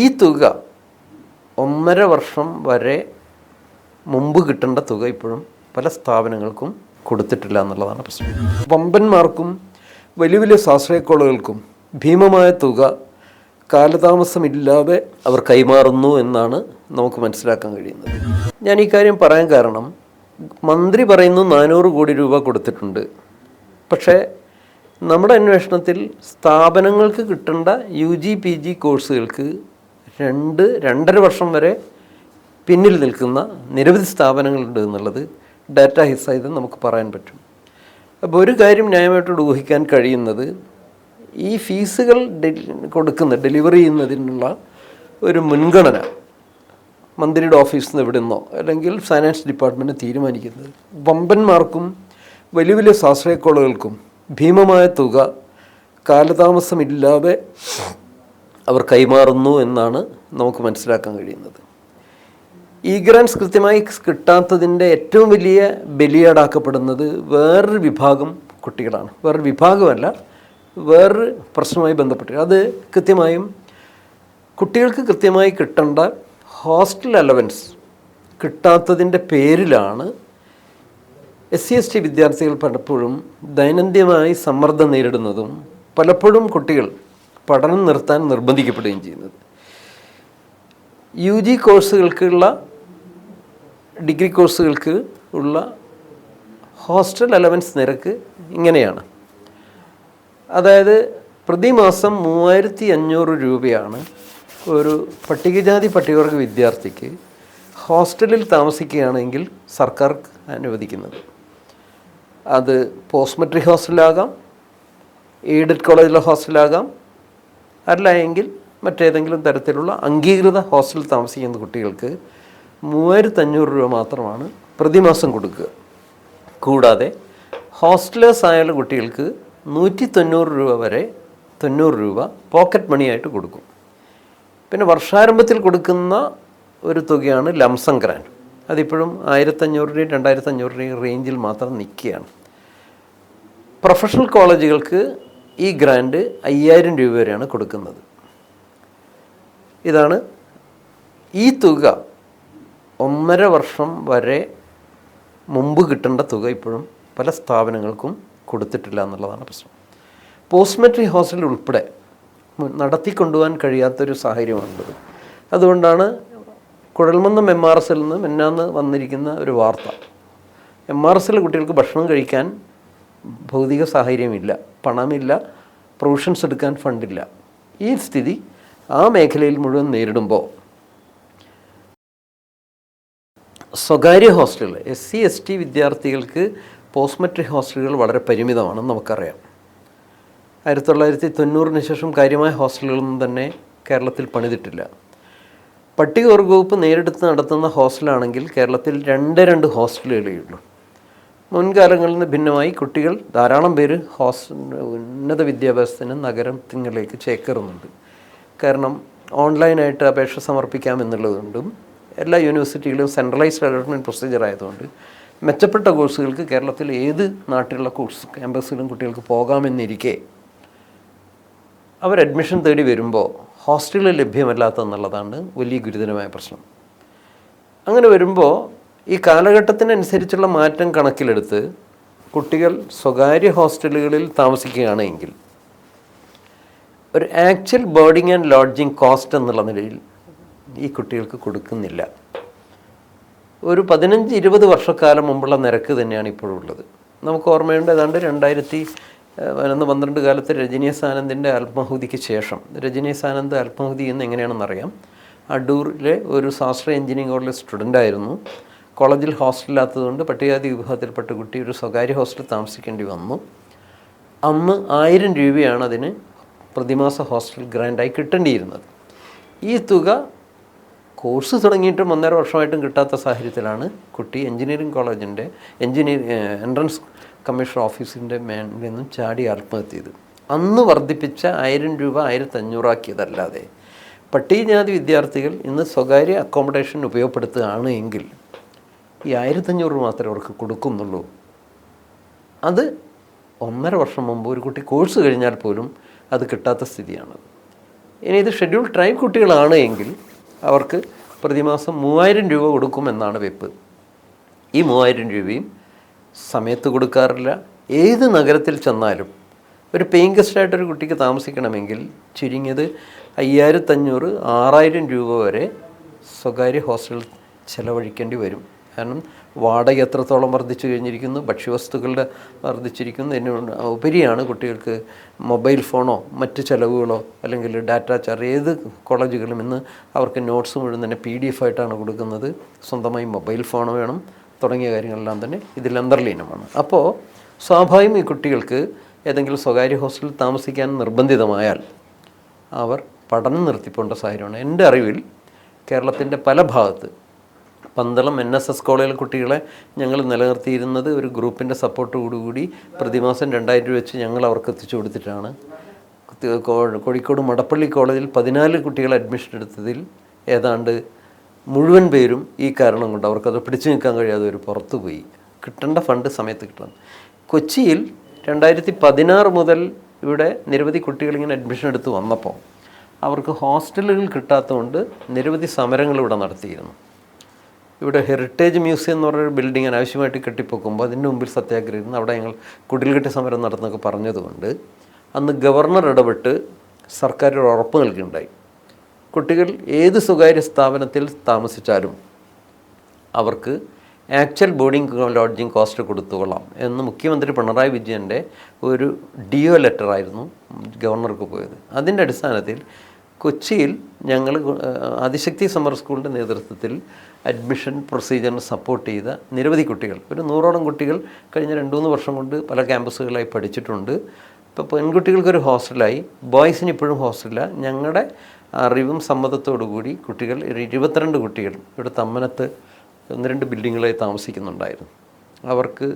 ഈ തുക ഒന്നര വർഷം വരെ മുമ്പ് കിട്ടേണ്ട തുക ഇപ്പോഴും പല സ്ഥാപനങ്ങൾക്കും കൊടുത്തിട്ടില്ല എന്നുള്ളതാണ് പ്രശ്നം. വമ്പന്മാർക്കും വലിയ വലിയ സാശ്രയ കോളേജുകൾക്കും ഭീമമായ തുക കാലതാമസമില്ലാതെ അവർ കൈമാറുന്നു എന്നാണ് നമുക്ക് മനസ്സിലാക്കാൻ കഴിയുന്നത്. ഞാൻ ഈ കാര്യം പറയാൻ കാരണം മന്ത്രി പറയുന്നു നാനൂറ് കോടി രൂപ കൊടുത്തിട്ടുണ്ട്. പക്ഷേ നമ്മുടെ അന്വേഷണത്തിൽ സ്ഥാപനങ്ങൾക്ക് കിട്ടേണ്ട യു ജി പി ജി കോഴ്സുകൾക്ക് രണ്ട് രണ്ടര വർഷം വരെ പിന്നിൽ നിൽക്കുന്ന നിരവധി സ്ഥാപനങ്ങളുണ്ട് എന്നുള്ളത് ഡാറ്റ ഹിസ്സായത് നമുക്ക് പറയാൻ പറ്റും. അപ്പോൾ ഒരു കാര്യം ന്യായമായിട്ട് ഊഹിക്കാൻ കഴിയുന്നത് ഈ ഫീസുകൾ കൊടുക്കുന്ന ഡെലിവറി ചെയ്യുന്നതിനുള്ള ഒരു മുൻഗണന മന്ത്രിയുടെ ഓഫീസിൽ നിന്ന് എവിടെ നിന്നോ അല്ലെങ്കിൽ ഫൈനാൻസ് ഡിപ്പാർട്ട്മെന്റ് തീരുമാനിക്കുന്നത്. വമ്പന്മാർക്കും വലിയ വലിയ സാശ്രയക്കോളുകൾക്കും ഭീമമായ തുക കാലതാമസമില്ലാതെ അവർ കൈമാറുന്നു എന്നാണ് നമുക്ക് മനസ്സിലാക്കാൻ കഴിയുന്നത്. ഈ ഗ്രാൻസ് കൃത്യമായി കിട്ടാത്തതിന്റെ ഏറ്റവും വലിയ ബലിയാടാക്കപ്പെടുന്നത് വേറൊരു വിഭാഗം കുട്ടികളാണ്. വേറൊരു വിഭാഗമല്ല വേറൊരു പ്രശ്നവുമായി ബന്ധപ്പെട്ട്. അത് കൃത്യമായും കുട്ടികൾക്ക് കൃത്യമായി കിട്ടേണ്ട ഹോസ്റ്റൽ അലവൻസ് കിട്ടാത്തതിന്റെ പേരിലാണ് എസ് സി എസ് ടി വിദ്യാർത്ഥികൾ പലപ്പോഴും ദൈനംദിനമായി സമ്മർദ്ദം നേരിടുന്നതും പലപ്പോഴും കുട്ടികൾ പഠനം നിർത്താൻ നിർബന്ധിക്കപ്പെടുകയും ചെയ്യുന്നത്. യു ജി കോഴ്സുകൾക്കുള്ള ഡിഗ്രി കോഴ്സുകൾക്ക് ഉള്ള ഹോസ്റ്റൽ അലവൻസ് നിരക്ക് ഇങ്ങനെയാണ്. അതായത് പ്രതിമാസം മൂവായിരത്തി അഞ്ഞൂറ് രൂപയാണ് ഒരു പട്ടികജാതി പട്ടികവർഗ വിദ്യാർത്ഥിക്ക് ഹോസ്റ്റലിൽ താമസിക്കുകയാണെങ്കിൽ സർക്കാർ അനുവദിക്കുന്നത്. അത് പോസ്റ്റ് മെട്രിക് ഹോസ്റ്റലാകാം എയ്ഡഡ് കോളേജിലെ ഹോസ്റ്റലാകാം അല്ല എങ്കിൽ മറ്റേതെങ്കിലും തരത്തിലുള്ള അംഗീകൃത ഹോസ്റ്റലിൽ താമസിക്കുന്ന കുട്ടികൾക്ക് മൂവായിരത്തഞ്ഞൂറ് രൂപ മാത്രമാണ് പ്രതിമാസം കൊടുക്കുക. കൂടാതെ ഹോസ്റ്റലേഴ്സ് ആയുള്ള കുട്ടികൾക്ക് നൂറ്റി തൊണ്ണൂറ് രൂപ വരെ തൊണ്ണൂറ് രൂപ പോക്കറ്റ് മണിയായിട്ട് കൊടുക്കും. പിന്നെ വർഷാരംഭത്തിൽ കൊടുക്കുന്ന ഒരു തുകയാണ് ലംസം ഗ്രാൻഡ് അതിപ്പോഴും ആയിരത്തഞ്ഞൂറിന്റെയും രണ്ടായിരത്തഞ്ഞൂറിന്റെയും റേഞ്ചിൽ മാത്രം നിൽക്കുകയാണ്. പ്രൊഫഷണൽ കോളേജുകൾക്ക് ഈ ഗ്രാൻഡ് അയ്യായിരം രൂപ വരെയാണ് കൊടുക്കുന്നത്. ഇതാണ് ഈ തുക ഒന്നര വർഷം വരെ മുമ്പ് കിട്ടേണ്ട തുക ഇപ്പോഴും പല സ്ഥാപനങ്ങൾക്കും കൊടുത്തിട്ടില്ല എന്നുള്ളതാണ് പ്രശ്നം. പോസ്റ്റ് മെട്രിക് ഹോസ്റ്റൽ ഉൾപ്പെടെ നടത്തിക്കൊണ്ടുപോകാൻ കഴിയാത്തൊരു സാഹചര്യമാണുള്ളത്. അതുകൊണ്ടാണ് കുഴൽമന്നം എം ആർ എസിൽ നിന്ന് മെന്നാന്ന് വന്നിരിക്കുന്ന ഒരു വാർത്ത. എം ആർ എസിലെ കുട്ടികൾക്ക് ഭക്ഷണം കഴിക്കാൻ ഭൗതിക സാഹചര്യമില്ല പണമില്ല പ്രൊവിഷൻസ് എടുക്കാൻ ഫണ്ടില്ല ഈ സ്ഥിതി ആ മേഖലയിൽ മുഴുവൻ നേരിടുമ്പോൾ സ്വകാര്യ ഹോസ്റ്റലുകൾ എസ് സി എസ് ടി വിദ്യാർത്ഥികൾക്ക് പോസ്റ്റ് മെട്രിക് ഹോസ്റ്റലുകൾ വളരെ പരിമിതമാണെന്ന് നമുക്കറിയാം. ആയിരത്തി തൊള്ളായിരത്തി തൊണ്ണൂറിന് ശേഷം കാര്യമായ ഹോസ്റ്റലുകളൊന്നും തന്നെ കേരളത്തിൽ പണിതിട്ടില്ല. പട്ടികവർഗ വകുപ്പ് നേരിടുത്ത് നടത്തുന്ന ഹോസ്റ്റലാണെങ്കിൽ കേരളത്തിൽ രണ്ട് രണ്ട് ഹോസ്റ്റലുകളേ ഉള്ളൂ. മുൻകാലങ്ങളിൽ നിന്ന് ഭിന്നമായി കുട്ടികൾ ധാരാളം പേര് ഹോസ് ഉന്നത വിദ്യാഭ്യാസത്തിന് നഗരത്തിങ്ങളിലേക്ക് ചേക്കേറുന്നുണ്ട്. കാരണം ഓൺലൈനായിട്ട് അപേക്ഷ സമർപ്പിക്കാം എന്നുള്ളതുകൊണ്ടും എല്ലാ യൂണിവേഴ്സിറ്റികളും സെൻട്രലൈസ്ഡ് അലോട്ട്മെന്റ് പ്രൊസീജിയർ ആയതുകൊണ്ട് മെച്ചപ്പെട്ട കോഴ്സുകൾക്ക് കേരളത്തിൽ ഏത് നാട്ടിലുള്ള കോഴ്സ് ക്യാമ്പസിലും കുട്ടികൾക്ക് പോകാമെന്നിരിക്കെ അവർ അഡ്മിഷൻ തേടി വരുമ്പോൾ ഹോസ്റ്റലുകൾ ലഭ്യമല്ലാത്ത എന്നുള്ളതാണ് വലിയ ഗുരുതരമായ പ്രശ്നം. അങ്ങനെ വരുമ്പോൾ ഈ കാലഘട്ടത്തിനനുസരിച്ചുള്ള മാറ്റം കണക്കിലെടുത്ത് കുട്ടികൾ സ്വകാര്യ ഹോസ്റ്റലുകളിൽ താമസിക്കുകയാണെങ്കിൽ ഒരു actual boarding and lodging cost എന്നുള്ള നിലയിൽ ഈ കുട്ടികൾക്ക് കൊടുക്കുന്നില്ല. ഒരു പതിനഞ്ച് ഇരുപത് വർഷക്കാലം മുമ്പുള്ള നിരക്ക് തന്നെയാണ് ഇപ്പോഴുള്ളത് നമുക്ക് ഓർമ്മയുണ്ട് ഏതാണ്ട് രണ്ടായിരത്തി പതിനൊന്ന് പന്ത്രണ്ട് കാലത്ത് രജനീസ് ആനന്ദിന്റെ ആത്മാഹുതിക്ക് ശേഷം. രജനീസ് ആനന്ദ് ആത്മാഹുതി എന്ന് എങ്ങനെയാണെന്നറിയാം? അടൂരിലെ ഒരു ശാസ്ത്ര എഞ്ചിനീയറിംഗ് കോളേജിലെ സ്റ്റുഡന്റ് ആയിരുന്നു കോളേജിൽ ഹോസ്റ്റലില്ലാത്തതുകൊണ്ട് പട്ടികജാതി വിഭാഗത്തിൽപ്പെട്ട കുട്ടി ഒരു സ്വകാര്യ ഹോസ്റ്റലിൽ താമസിക്കേണ്ടി വന്നു. അന്ന് ആയിരം രൂപയാണ് അതിന് പ്രതിമാസ ഹോസ്റ്റൽ ഗ്രാൻഡായി കിട്ടേണ്ടിയിരുന്നത്. ഈ തുക കോഴ്സ് തുടങ്ങിയിട്ടും ഒന്നര വർഷമായിട്ടും കിട്ടാത്ത സാഹചര്യത്തിലാണ് കുട്ടി എഞ്ചിനീയറിംഗ് കോളേജിന്റെ എഞ്ചിനീയറിംഗ് എൻട്രൻസ് കമ്മീഷൻ ഓഫീസിന്റെ മേളിൽ നിന്നും ചാടി ആത്മഹത്യ ചെയ്തു അന്ന് വർദ്ധിപ്പിച്ച ആയിരം രൂപ ആയിരത്തി അഞ്ഞൂറാക്കിയതല്ലാതെ പട്ടികജാതി വിദ്യാർത്ഥികൾ ഇന്ന് സ്വകാര്യ അക്കോമഡേഷൻ ഉപയോഗപ്പെടുത്തുകയാണ് എങ്കിൽ ഈ ആയിരത്തഞ്ഞൂറ് മാത്രമേ അവർക്ക് കൊടുക്കുന്നുള്ളൂ. അത് ഒന്നര വർഷം മുമ്പ് ഒരു കുട്ടി കോഴ്സ് കഴിഞ്ഞാൽ പോലും അത് കിട്ടാത്ത സ്ഥിതിയാണ്. ഇനി ഇത് ഷെഡ്യൂൾ ട്രൈബ് കുട്ടികളാണ് എങ്കിൽ അവർക്ക് പ്രതിമാസം മൂവായിരം രൂപ കൊടുക്കുമെന്നാണ് വെപ്പ്. ഈ മൂവായിരം രൂപയും സമയത്ത് കൊടുക്കാറില്ല. ഏത് നഗരത്തിൽ ചെന്നാലും ഒരു പെയിങ് ഗസ്റ്റായിട്ട് ഒരു കുട്ടിക്ക് താമസിക്കണമെങ്കിൽ ചുരുങ്ങിയത് അയ്യായിരത്തഞ്ഞൂറ് ആറായിരം രൂപ വരെ സ്വകാര്യ ഹോസ്റ്റൽ ചെലവഴിക്കേണ്ടി വരും. കാരണം വാടക എത്രത്തോളം വർദ്ധിച്ചു കഴിഞ്ഞിരിക്കുന്നു ഭക്ഷ്യവസ്തുക്കളുടെ വർദ്ധിച്ചിരിക്കുന്നു ഇതിന് ഉപരിയാണ് കുട്ടികൾക്ക് മൊബൈൽ ഫോണോ മറ്റ് ചിലവുകളോ അല്ലെങ്കിൽ ഡാറ്റ ചാർ ഏത് കോളേജുകളും ഇന്ന് അവർക്ക് നോട്ട്സ് മുഴുവൻ തന്നെ പി ഡി എഫ് ആയിട്ടാണ് കൊടുക്കുന്നത്. സ്വന്തമായി മൊബൈൽ ഫോൺ വേണം തുടങ്ങിയ കാര്യങ്ങളെല്ലാം തന്നെ ഇതിൽ അന്തർലീനമാണ്. അപ്പോൾ സ്വാഭാവികം ഈ കുട്ടികൾക്ക് ഏതെങ്കിലും സ്വകാര്യ ഹോസ്റ്റലിൽ താമസിക്കാൻ നിർബന്ധിതമായാൽ അവർ പഠനം നിർത്തിപ്പോണ്ട സാഹചര്യമാണ്. എന്റെ അറിവിൽ കേരളത്തിന്റെ പല ഭാഗത്ത് പന്തളം എൻ എസ് എസ് കോളേജിലെ കുട്ടികളെ ഞങ്ങൾ നിലനിർത്തിയിരുന്നത് ഒരു ഗ്രൂപ്പിന്റെ സപ്പോർട്ടോടുകൂടി പ്രതിമാസം രണ്ടായിരം രൂപ വെച്ച് ഞങ്ങൾ അവർക്ക് എത്തിച്ചു കൊടുത്തിട്ടാണ്. കോഴിക്കോട് മടപ്പള്ളി കോളേജിൽ പതിനാല് കുട്ടികൾ അഡ്മിഷൻ എടുത്തതിൽ ഏതാണ്ട് മുഴുവൻ പേരും ഈ കാരണം കൊണ്ട് അവർക്കത് പിടിച്ചു നിൽക്കാൻ കഴിയാതെ ഒരു പുറത്തു പോയി കിട്ടേണ്ട ഫണ്ട് സമയത്ത് കിട്ടണം. കൊച്ചിയിൽ രണ്ടായിരത്തി പതിനാറ് മുതൽ ഇവിടെ നിരവധി കുട്ടികൾ ഇങ്ങനെ അഡ്മിഷൻ എടുത്ത് വന്നപ്പോൾ അവർക്ക് ഹോസ്റ്റലുകൾ കിട്ടാത്തതുകൊണ്ട് നിരവധി സമരങ്ങൾ ഇവിടെ നടത്തിയിരുന്നു. ഇവിടെ ഹെറിറ്റേജ് മ്യൂസിയം എന്ന് പറഞ്ഞൊരു ബിൽഡിംഗ് അനാവശ്യമായിട്ട് കെട്ടിപ്പൊക്കുമ്പോൾ അതിന്റെ മുമ്പിൽ സത്യാഗ്രഹം അവിടെ ഞങ്ങൾ കുടിൽകെട്ടി സമരം നടന്നൊക്കെ പറഞ്ഞതുകൊണ്ട് അന്ന് ഗവർണർ ഇടപെട്ട് സർക്കാർ ഒരു ഉറപ്പ് നൽകിയുണ്ടായി. കുട്ടികൾ ഏത് സ്വകാര്യ സ്ഥാപനത്തിൽ താമസിച്ചാലും അവർക്ക് ആക്ച്വൽ ബോർഡിംഗ് ലോഡ്ജിങ് കോസ്റ്റ് കൊടുത്തുകൊള്ളാം എന്ന് മുഖ്യമന്ത്രി പിണറായി വിജയന്റെ ഒരു ഡിഒ ലെറ്ററായിരുന്നു ഗവർണർക്ക് പോയത്. അതിന്റെ അടിസ്ഥാനത്തിൽ കൊച്ചിയിൽ ഞങ്ങൾ ആദിശക്തി സമ്മർ സ്കൂളിന്റെ നേതൃത്വത്തിൽ അഡ്മിഷൻ പ്രൊസീജിയറിന് സപ്പോർട്ട് ചെയ്ത നിരവധി കുട്ടികൾ. ഒരു നൂറോളം കുട്ടികൾ കഴിഞ്ഞ രണ്ട് മൂന്ന് വർഷം കൊണ്ട് പല ക്യാമ്പസുകളായി പഠിച്ചിട്ടുണ്ട്. ഇപ്പോൾ പെൺകുട്ടികൾക്കൊരു ഹോസ്റ്റലായി ബോയ്സിന് ഇപ്പോഴും ഹോസ്റ്റലില്ല. ഞങ്ങളുടെ അറിവും സമ്മതത്തോടു കൂടി കുട്ടികൾ ഒരു ഇരുപത്തിരണ്ട് കുട്ടികൾ ഇവിടെ തമ്മനത്ത് ഒന്ന് രണ്ട് ബിൽഡിങ്ങുകളായി താമസിക്കുന്നുണ്ടായിരുന്നു. അവർക്ക്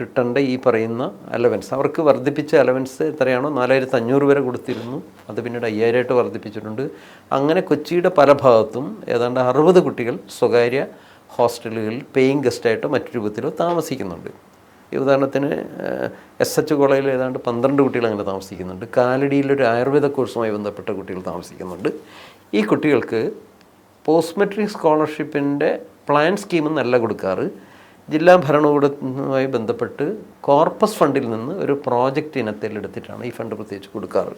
കിട്ടേണ്ട ഈ പറയുന്ന അലവൻസ് അവർക്ക് വർദ്ധിപ്പിച്ച അലവൻസ് എത്രയാണോ? നാലായിരത്തി അഞ്ഞൂറ് വരെ കൊടുത്തിരുന്നു. അത് പിന്നീട് അയ്യായിരമായിട്ട് വർദ്ധിപ്പിച്ചിട്ടുണ്ട്. അങ്ങനെ കൊച്ചിയുടെ പല ഭാഗത്തും ഏതാണ്ട് അറുപത് കുട്ടികൾ സ്വകാര്യ ഹോസ്റ്റലുകളിൽ പേയിങ് ഗസ്റ്റായിട്ടോ മറ്റു രൂപത്തിലോ താമസിക്കുന്നുണ്ട്. ഉദാഹരണത്തിന് എസ് എച്ച് കോളേജിൽ ഏതാണ്ട് പന്ത്രണ്ട് കുട്ടികൾ അങ്ങനെ താമസിക്കുന്നുണ്ട്. കാലടിയിൽ ഒരു ആയുർവേദ കോഴ്സുമായി ബന്ധപ്പെട്ട കുട്ടികൾ താമസിക്കുന്നുണ്ട്. ഈ കുട്ടികൾക്ക് പോസ്റ്റ് മെട്രിക് സ്കോളർഷിപ്പിന്റെ പ്ലാൻ സ്കീമെന്നല്ല നല്ല കൊടുക്കാറ്. ജില്ലാ ഭരണകൂടവുമായി ബന്ധപ്പെട്ട് കോർപ്പസ് ഫണ്ടിൽ നിന്ന് ഒരു പ്രോജക്റ്റ് ഇനത്തിൽ എടുത്തിട്ടാണ് ഈ ഫണ്ട് പ്രത്യേകിച്ച് കൊടുക്കാറ്.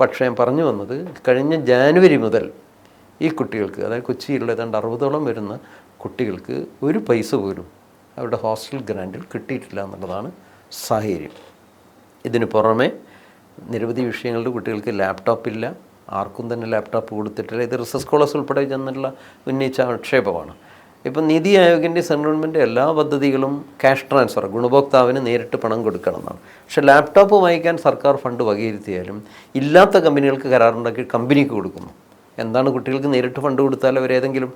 പക്ഷേ ഞാൻ പറഞ്ഞു വന്നത് കഴിഞ്ഞ ജാനുവരി മുതൽ ഈ കുട്ടികൾക്ക് അതായത് കൊച്ചിയിലുള്ള ഏതാണ്ട് അറുപതോളം വരുന്ന കുട്ടികൾക്ക് ഒരു പൈസ പോലും അവരുടെ ഹോസ്റ്റൽ ഗ്രാൻഡിൽ കിട്ടിയിട്ടില്ല എന്നുള്ളതാണ് സാഹചര്യം. ഇതിന് പുറമെ നിരവധി വിഷയങ്ങളുടെ കുട്ടികൾക്ക് ലാപ്ടോപ്പ് ഇല്ല. ആർക്കും തന്നെ ലാപ്ടോപ്പ് കൊടുത്തിട്ടില്ല. ഇത് റിസർച്ച് സ്കോളേഴ്സ് ഉൾപ്പെടെ ചെന്നുള്ള ഉന്നയിച്ച ആക്ഷേപമാണ്. ഇപ്പം നീതി ആയോഗിന്റെ സെൻട്രൽ ഗവൺമെന്റ് എല്ലാ പദ്ധതികളും ക്യാഷ് ട്രാൻസ്ഫർ ഗുണഭോക്താവിന് നേരിട്ട് പണം കൊടുക്കണം എന്നാണ്. പക്ഷേ ലാപ്ടോപ്പ് വാങ്ങിക്കാൻ സർക്കാർ ഫണ്ട് വകയിരുത്തിയാലും ഇല്ലാത്ത കമ്പനികൾക്ക് കരാറുണ്ടാക്കി കമ്പനിക്ക് കൊടുക്കുന്നു. എന്താണ് കുട്ടികൾക്ക് നേരിട്ട് ഫണ്ട് കൊടുത്താൽ അവർ ഏതെങ്കിലും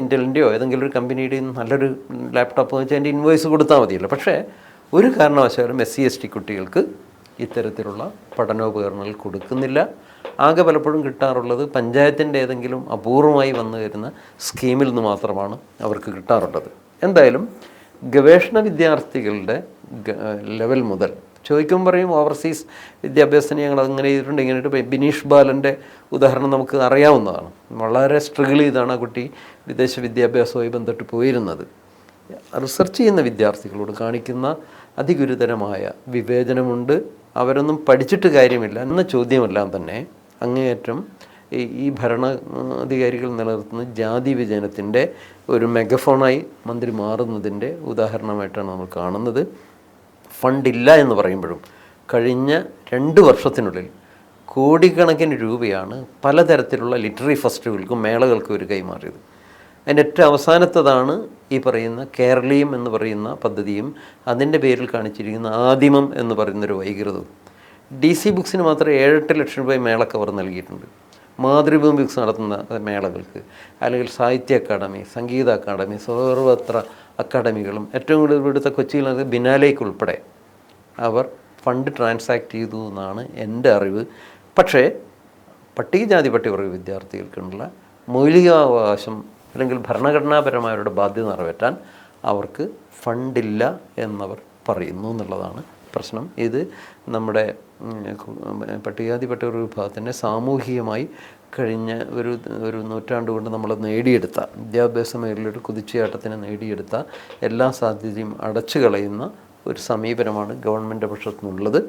ഇന്റലിന്റെയോ ഏതെങ്കിലും ഒരു കമ്പനിയുടെയും നല്ലൊരു ലാപ്ടോപ്പ് വെച്ചാൽ അതിന്റെ ഇൻവോയ്സ് കൊടുത്താൽ മതിയല്ലോ. പക്ഷേ ഒരു കാരണവശാലും എസ് സി എസ് ടി കുട്ടികൾക്ക് ഇത്തരത്തിലുള്ള പഠനോപകരണങ്ങൾ കൊടുക്കുന്നില്ല. ആകെ പലപ്പോഴും കിട്ടാറുള്ളത് പഞ്ചായത്തിന്റെ ഏതെങ്കിലും അപൂർവമായി വന്നു വരുന്ന സ്കീമിൽ നിന്ന് മാത്രമാണ് അവർക്ക് കിട്ടാറുള്ളത്. എന്തായാലും ഗവേഷണ വിദ്യാർത്ഥികളുടെ ലെവൽ മുതൽ ചോദിക്കുമ്പോൾ പറയും ഓവർസീസ് വിദ്യാഭ്യാസത്തിന് ഞങ്ങൾ അങ്ങനെ ചെയ്തിട്ടുണ്ട്. ഇങ്ങനെ ബിനീഷ് ബാലന്റെ ഉദാഹരണം നമുക്ക് അറിയാവുന്നതാണ്. വളരെ സ്ട്രഗിൾ ചെയ്താണ് ആ കുട്ടി വിദേശ വിദ്യാഭ്യാസവുമായി ബന്ധപ്പെട്ട് പോയിരുന്നത്. റിസർച്ച് ചെയ്യുന്ന വിദ്യാർത്ഥികളോട് കാണിക്കുന്ന അതിഗുരുതരമായ വിവേചനമുണ്ട്. അവരൊന്നും പഠിച്ചിട്ട് കാര്യമില്ല. എന്ന ചോദ്യമെല്ലാം തന്നെ അങ്ങേയറ്റം ഈ ഭരണാധികാരികൾ നിലനിർത്തുന്ന ജാതി വിജയനത്തിന്റെ ഒരു മെഗഫോണായി മന്ത്രി മാറുന്നതിന്റെ ഉദാഹരണമായിട്ടാണ് നമ്മൾ കാണുന്നത്. ഫണ്ടില്ല എന്ന് പറയുമ്പോഴും കഴിഞ്ഞ രണ്ട് വർഷത്തിനുള്ളിൽ കോടിക്കണക്കിന് രൂപയാണ് പലതരത്തിലുള്ള ലിറ്ററി ഫെസ്റ്റിവൽക്കും മേളകൾക്കും ഒരു കൈമാറിയത്. അതിന്റെ ഏറ്റവും അവസാനത്തതാണ് ഈ പറയുന്ന കേരളീയം എന്ന് പറയുന്ന പദ്ധതിയും അതിന്റെ പേരിൽ കാണിച്ചിരിക്കുന്ന ആദിമം എന്ന് പറയുന്നൊരു വൈകൃതവും. ഡി സി ബുക്സിന് മാത്രം ഏഴെട്ട് ലക്ഷം രൂപ മേള കവർ നൽകിയിട്ടുണ്ട്. മാതൃഭൂമി ബുക്സ് നടത്തുന്ന മേളകൾക്ക് അല്ലെങ്കിൽ സാഹിത്യ അക്കാദമി സംഗീത അക്കാദമി സർവത്ര അക്കാദമികളും ഏറ്റവും കൂടുതൽ ഇവിടുത്തെ കൊച്ചിയിൽ നടക്കുന്ന ബിനാലേക്ക് ഉൾപ്പെടെ അവർ ഫണ്ട് ട്രാൻസാക്ട് ചെയ്തു എന്നാണ് എന്റെ അറിവ്. പക്ഷേ പട്ടികജാതി പട്ടികവർഗ വിദ്യാർത്ഥികൾക്കുള്ള മൗലികാവകാശം അല്ലെങ്കിൽ ഭരണഘടനാപരമായ അവരുടെ ബാധ്യത നിറവേറ്റാൻ അവർക്ക് ഫണ്ടില്ല എന്നവർ പറയുന്നു എന്നുള്ളതാണ് പ്രശ്നം. ഇത് നമ്മുടെ പട്ടികാതിപ്പെട്ട ഒരു വിഭാഗത്തിന്റെ സാമൂഹികമായി കഴിഞ്ഞ ഒരു ഒരു നൂറ്റാണ്ട് കൊണ്ട് നമ്മൾ നേടിയെടുത്ത വിദ്യാഭ്യാസ മേഖലയുടെ കുതിച്ചുചാട്ടത്തിന് നേടിയെടുത്ത എല്ലാ സാധ്യതയും അടച്ചു കളയുന്ന ഒരു സമീപനമാണ് ഗവൺമെന്റ് പക്ഷത്തുനിന്നുള്ളത്.